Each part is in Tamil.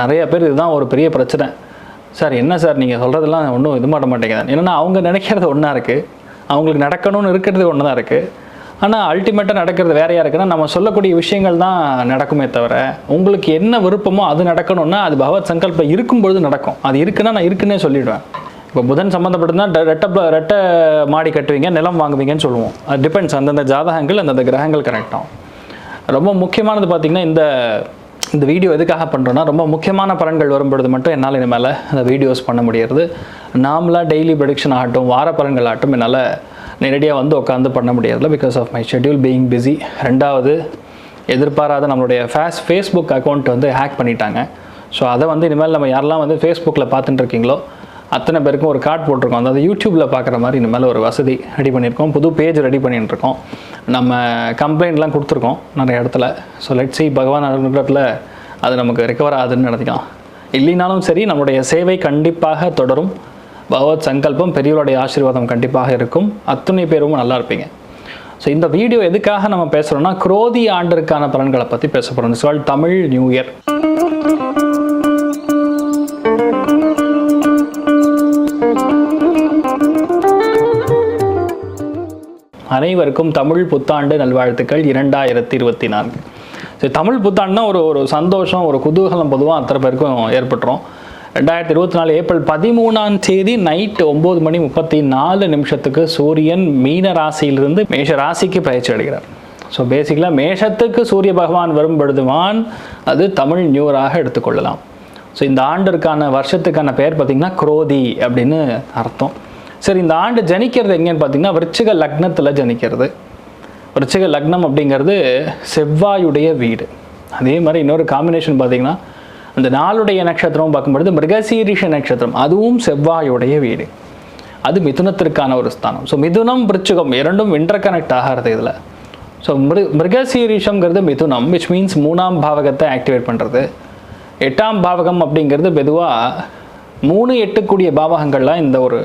நிறைய பேர் இதுதான் ஒரு பெரிய பிரச்சனை. சார் என்ன சார் நீங்கள் சொல்கிறதெல்லாம் ஒன்றும் இது மாட்ட மாட்டேங்குது. என்னென்னா அவங்க நினைக்கிறது ஒன்றா இருக்குது அவங்களுக்கு நடக்கணும்னு இருக்கிறது ஒன்று தான் இருக்குது ஆனால் அல்டிமேட்டாக நடக்கிறது வேறையாக இருக்குன்னா நம்ம சொல்லக்கூடிய விஷயங்கள் தான் நடக்குமே தவிர உங்களுக்கு என்ன விருப்பமோ அது நடக்கணும்னா அது பகவத் சங்கல்பம் இருக்கும்பொழுது நடக்கும். அது இருக்குன்னா நான் இருக்குன்னே சொல்லிவிடுவேன் இப்போ புதன் சம்மந்தப்பட்டதுனா ரெட்டை ரெட்டை மாடி கட்டுவீங்க நிலம் வாங்குவீங்கன்னு சொல்லுவோம். அது டிபெண்ட்ஸ் அந்தந்த ஜாதகங்கள் அந்தந்த கிரகங்கள் கரெக்டாகும் ரொம்ப முக்கியமானது பார்த்திங்கன்னா இந்த இந்த வீடியோ எதுக்காக பண்ணுறோன்னா ரொம்ப முக்கியமான பலன்கள் வரும்பொழுது மட்டும் என்னால் இனிமேல் அந்த வீடியோஸ் பண்ண முடியறது. நாமளாக டெய்லி ப்ரொடிக்ஷன் ஆகட்டும் வார பலன்கள் ஆகட்டும் என்னால் நேரடியாக வந்து உட்காந்து பண்ண முடியறதில்ல because of my schedule being busy ரெண்டாவது எதிர்பாராத நம்மளுடைய ஃபேஸ் ஃபேஸ்புக் அக்கௌண்ட் வந்து ஹேக் பண்ணிட்டாங்க. ஸோ அதை வந்து இனிமேல் நம்ம யாரெல்லாம் வந்து ஃபேஸ்புக்கில் பார்த்துட்டு இருக்கீங்களோ அத்தனை பேருக்கும் ஒரு கார்டு போட்டிருக்கோம். அதாவது யூடியூப்பில் பார்க்குற மாதிரி இனிமேல் ஒரு வசதி ரெடி பண்ணியிருக்கோம். புது பேஜ் ரெடி பண்ணிட்டு இருக்கோம். நம்ம கம்ப்ளைண்ட்லாம் கொடுத்துருக்கோம் நிறைய இடத்துல. ஸோ லெட் சி பகவான் அனுகிரகத்தில் அது நமக்கு ரெக்கவர் ஆகுதுன்னு நினைக்கலாம். இல்லைனாலும் சரி நம்முடைய சேவை கண்டிப்பாக தொடரும். பகவத் சங்கல்பம் பெரியவருடைய ஆசீர்வாதம் கண்டிப்பாக இருக்கும். அத்துணை பேரும் நல்லா இருப்பீங்க. ஸோ இந்த வீடியோ எதுக்காக நம்ம பேசுகிறோம்னா குரோதி ஆண்டிற்கான பலன்களை பற்றி பேச போகிறோம் சொல் தமிழ் நியூ இயர். அனைவருக்கும் தமிழ் புத்தாண்டு நல்வாழ்த்துக்கள் இரண்டாயிரத்தி இருபத்தி நான்கு சரி தமிழ் புத்தாண்டுனா ஒரு ஒரு சந்தோஷம் ஒரு குதூகலம் பொதுவாக அத்தனை பேருக்கும் ஏற்பட்டுரும். ரெண்டாயிரத்தி இருபத்தி நாலு ஏப்ரல் பதிமூணாம் தேதி நைட் ஒம்பது மணி முப்பத்தி நாலு நிமிஷத்துக்கு சூரியன் மீன ராசியிலிருந்து மேஷ ராசிக்கு பயிற்சி அடைகிறார். ஸோ பேசிக்கலாக மேஷத்துக்கு சூரிய பகவான் வரும் பொழுதுவான் அது தமிழ் நியூராக எடுத்துக்கொள்ளலாம். ஸோ இந்த ஆண்டிற்கான வருஷத்துக்கான பெயர் பார்த்திங்கன்னா குரோதி அப்படின்னு அர்த்தம். சரி இந்த ஆண்டு ஜனிக்கிறது எங்கேன்னு பார்த்தீங்கன்னா விருச்சிக லக்னத்தில் ஜனிக்கிறது. விருச்சிக லக்னம் அப்படிங்கிறது செவ்வாயுடைய வீடு. அதே மாதிரி இன்னொரு காம்பினேஷன் பார்த்தீங்கன்னா அந்த நாளுடைய நட்சத்திரம் பார்க்கும்பொழுது மிருகசீரிஷ நட்சத்திரம் அதுவும் செவ்வாயுடைய வீடு. அது மிதுனத்திற்கான ஒரு ஸ்தானம். ஸோ மிதுனம் விருச்சிகம் இரண்டும் இன்டர் கனெக்ட் ஆகிறது இதில். ஸோ மிரு மிருகசீரிஷங்கிறது மிதுனம் விச் மீன்ஸ் மூணாம் பாவகத்தை ஆக்டிவேட் பண்ணுறது எட்டாம் பாவகம் அப்படிங்கிறது பொதுவாக மூணு எட்டுக்கூடிய பாவகங்கள்லாம் இந்த ஒரு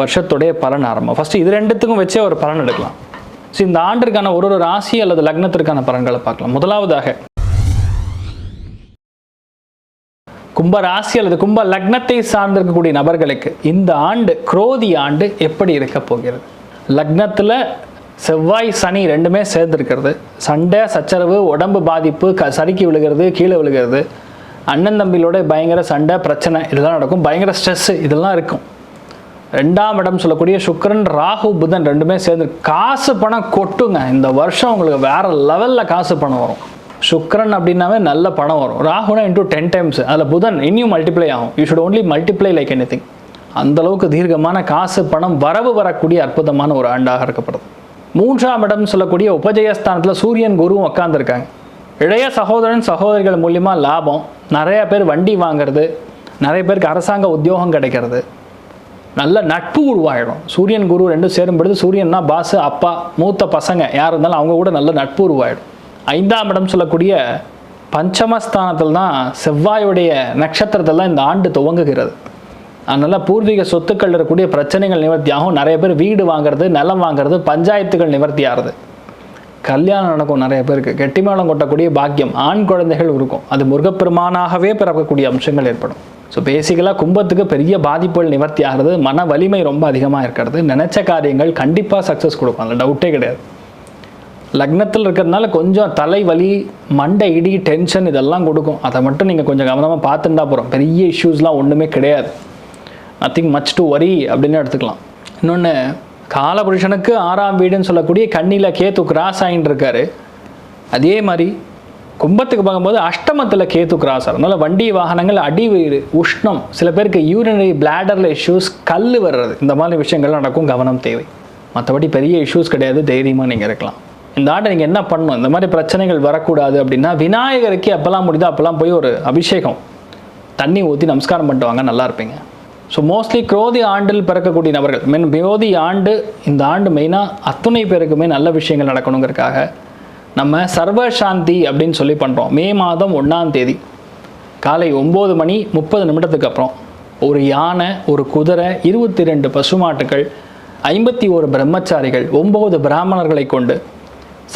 வருஷத்துடைய பலன் ஆரம்பம். ஃபஸ்ட்டு இது ரெண்டுத்துக்கும் வச்சே ஒரு பலன் எடுக்கலாம். ஸோ இந்த ஆண்டிற்கான ஒரு ஒரு ராசி அல்லது லக்னத்திற்கான பலன்களை பார்க்கலாம். முதலாவதாக கும்ப ராசி அல்லது கும்ப லக்னத்தை சார்ந்திருக்கக்கூடிய நபர்களுக்கு இந்த ஆண்டு குரோதி ஆண்டு எப்படி இருக்க போகிறது? லக்னத்தில் செவ்வாய் சனி ரெண்டுமே சேர்ந்துருக்கிறது. சண்டை சச்சரவு உடம்பு பாதிப்பு க சறுக்கி விழுகிறது கீழே விழுகிறது. அண்ணன் தம்பிகளோட பயங்கர சண்டை பிரச்சனை இதெல்லாம் நடக்கும். பயங்கர ஸ்ட்ரெஸ்ஸு இதெல்லாம் இருக்கும். ரெண்டாம் இடம் சொல்லக்கூடிய சுக்கரன் ராகு புதன் ரெண்டுமே சேர்ந்து காசு பணம் கொட்டுங்க. இந்த வருஷம் உங்களுக்கு வேற லெவலில் காசு பணம் வரும். சுக்கரன் அப்படின்னாவே நல்ல பணம் வரும். ராகுனா இன்டூ டென் டைம்ஸ் அதில் புதன் இனியும் மல்டிப்ளை ஆகும். You should only multiply like any thing அந்தளவுக்கு தீர்க்கமான காசு பணம் வரவு வரக்கூடிய அற்புதமான ஒரு ஆண்டாக இருக்கப்படுது. மூன்றாம் இடம் சொல்லக்கூடிய உபஜயஸ்தானத்தில் சூரியன் குருவும் உட்காந்துருக்காங்க இளைய சகோதரன் சகோதரிகள் மூலியமாக லாபம். நிறைய பேர் வண்டி வாங்குறது நிறைய பேருக்கு அரசாங்க உத்தியோகம் கிடைக்கிறது. நல்ல நட்பு உருவாயிடும். சூரியன் குரு ரெண்டும் சேரும் பொழுது சூரியன்னா பாசு அப்பா மூத்த பசங்க யார் இருந்தாலும் அவங்க கூட நல்ல நட்பு உருவாயிடும். ஐந்தாம் இடம் சொல்லக்கூடிய பஞ்சமஸ்தானத்தில் தான் செவ்வாயுடைய நட்சத்திரத்தில் தான் இந்த ஆண்டு துவங்குகிறது. அதனால் பூர்வீக சொத்துக்கள் இருக்கக்கூடிய பிரச்சனைகள் நிவர்த்தியாகும் நிறைய பேர் வீடு வாங்குறது நிலம் வாங்குறது பஞ்சாயத்துகள் நிவர்த்தி ஆகுது. கல்யாணம் நடக்கும் நிறைய பேருக்கு. கெட்டிமேளம் கொட்டக்கூடிய பாக்கியம் ஆண் குழந்தைகள் இருக்கும். அது முருகப்பெருமானாகவே பிறக்கக்கூடிய அம்சங்கள் ஏற்படும். ஸோ பேசிக்கலாக கும்பத்துக்கு பெரிய பாதிப்புகள் நிவர்த்தி ஆகிறது மன வலிமை ரொம்ப அதிகமாக இருக்கிறது. நினச்ச காரியங்கள் கண்டிப்பாக சக்ஸஸ் கொடுக்கும். அதில் டவுட்டே கிடையாது. லக்னத்தில் இருக்கிறதுனால கொஞ்சம் தலைவலி மண்டை இடி டென்ஷன் இதெல்லாம் கொடுக்கும். அதை மட்டும் நீங்கள் கொஞ்சம் கவனமாக பார்த்துட்டா போகிறோம் பெரிய இஷ்யூஸ்லாம் ஒன்றுமே கிடையாது. நத்திங் மச் டு வரி அப்படின்னு எடுத்துக்கலாம். இன்னொன்று காலபுருஷனுக்கு ஆறாம் வீடுன்னு சொல்லக்கூடிய கண்ணியில் கேத்து கிராஸ் ஆகிட்டு இருக்காரு. அதே மாதிரி கும்பத்துக்கு பார்க்கும்போது அஷ்டமத்தில் கேத்து கிராசர். அதனால் வண்டி வாகனங்கள் அடி வயிறு உஷ்ணம். சில பேருக்கு யூரினரி பிளாடரில் இஷ்யூஸ் கல் வர்றது. இந்த மாதிரி விஷயங்கள் நடக்கும் கவனம் தேவை. மற்றபடி பெரிய இஷ்யூஸ் கிடையாது தைரியமாக நீங்கள் இருக்கலாம். இந்த ஆண்டை நீங்கள் என்ன பண்ணணும்? இந்த மாதிரி பிரச்சனைகள் வரக்கூடாது அப்படின்னா விநாயகருக்கு எப்போல்லாம் முடியுதோ அப்போல்லாம் போய் ஒரு அபிஷேகம். தண்ணி ஊற்றி நமஸ்காரம் பண்ணிட்டு வாங்க நல்லா இருப்பீங்க. ஸோ மோஸ்ட்லி குரோதி ஆண்டில் பிறக்கக்கூடிய நபர்கள் மீன் விரோதி ஆண்டு இந்த ஆண்டு மெயினாக அத்துணை பேருக்குமே நல்ல விஷயங்கள் நடக்கணுங்கிறதுக்காக நம்ம சர்வ சாந்தி அப்படின்னு சொல்லி பண்ணுறோம் மே மாதம் ஒன்றாம் தேதி. காலை ஒம்பது மணி முப்பது நிமிடத்துக்கு அப்புறம் ஒரு யானை ஒரு குதிரை இருபத்தி ரெண்டு பசுமாட்டுகள் ஐம்பத்தி ஒரு பிரம்மச்சாரிகள் ஒம்பது பிராமணர்களை கொண்டு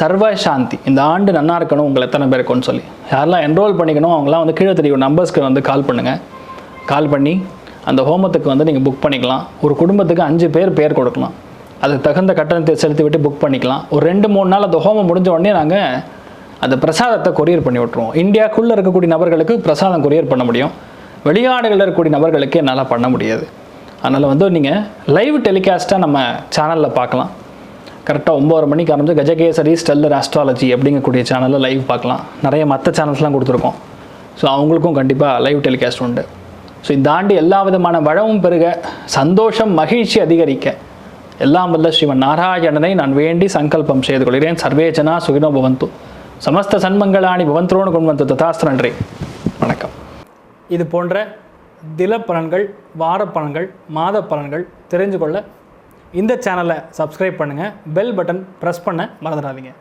சர்வ சாந்தி இந்த ஆண்டு நன்னா இருக்கணும் உங்களை எத்தனை பேர் இருக்கும்னு சொல்லி. யாரெல்லாம் என்ரோல் பண்ணிக்கணும் அவங்களாம் வந்து கீழே தெரியும் நம்பர்ஸ்க்கு வந்து கால் பண்ணுங்கள் கால் பண்ணி அந்த ஹோமத்துக்கு வந்து நீங்கள் புக் பண்ணிக்கலாம். ஒரு குடும்பத்துக்கு அஞ்சு பேர் பேர் கொடுக்கலாம். அதுக்கு தகுந்த கட்டணத்தை செலுத்திவிட்டு புக் பண்ணிக்கலாம். ஒரு ரெண்டு மூணு நாள் அந்த ஹோமம் முடிஞ்ச உடனே நாங்கள் அந்த பிரசாதத்தை கொரியர் பண்ணி விட்ருவோம் இந்தியாக்குள்ளே இருக்கக்கூடிய நபர்களுக்கு பிரசாதம் கொரியர் பண்ண முடியும். வெளிநாடுகளில் இருக்கக்கூடிய நபர்களுக்கு என்னால் பண்ண முடியாது. அதனால் வந்து நீங்கள் லைவ் டெலிகாஸ்ட்டாக நம்ம சேனலில் பார்க்கலாம். கரெக்டாக ஒம்பது மணிக்கு ஆரம்பிச்சு கஜகேசரி ஸ்டெல்லர் ஆஸ்ட்ராலஜி அப்படிங்கக்கூடிய சேனலில் லைவ் பார்க்கலாம். நிறைய மற்ற சேனல்ஸ்லாம் கொடுத்துருக்கோம். ஸோ அவங்களுக்கும் கண்டிப்பாக லைவ் டெலிகாஸ்ட் உண்டு. ஸோ இந்த ஆண்டு எல்லா விதமான வளமும் பெருக சந்தோஷம் மகிழ்ச்சி அதிகரிக்க. எல்லாம் வல்ல ஸ்ரீமன் நாராயணனை நான் வேண்டி சங்கல்பம் செய்து கொள்கிறேன். சர்வேஜனா சுகினோ பவந்து. சமஸ்த சன்மங்களாணி பவந்தரோடு கொண்டு வந்து ததாஸ்து நன்றி. வணக்கம். இது போன்ற தில பலன்கள் வார பலன்கள் மாத பலன்கள் தெரிஞ்சு கொள்ள இந்த சேனலை சப்ஸ்கிரைப் பண்ணுங்கள் பெல் பட்டன் ப்ரெஸ் பண்ண மறந்துடாதீங்க.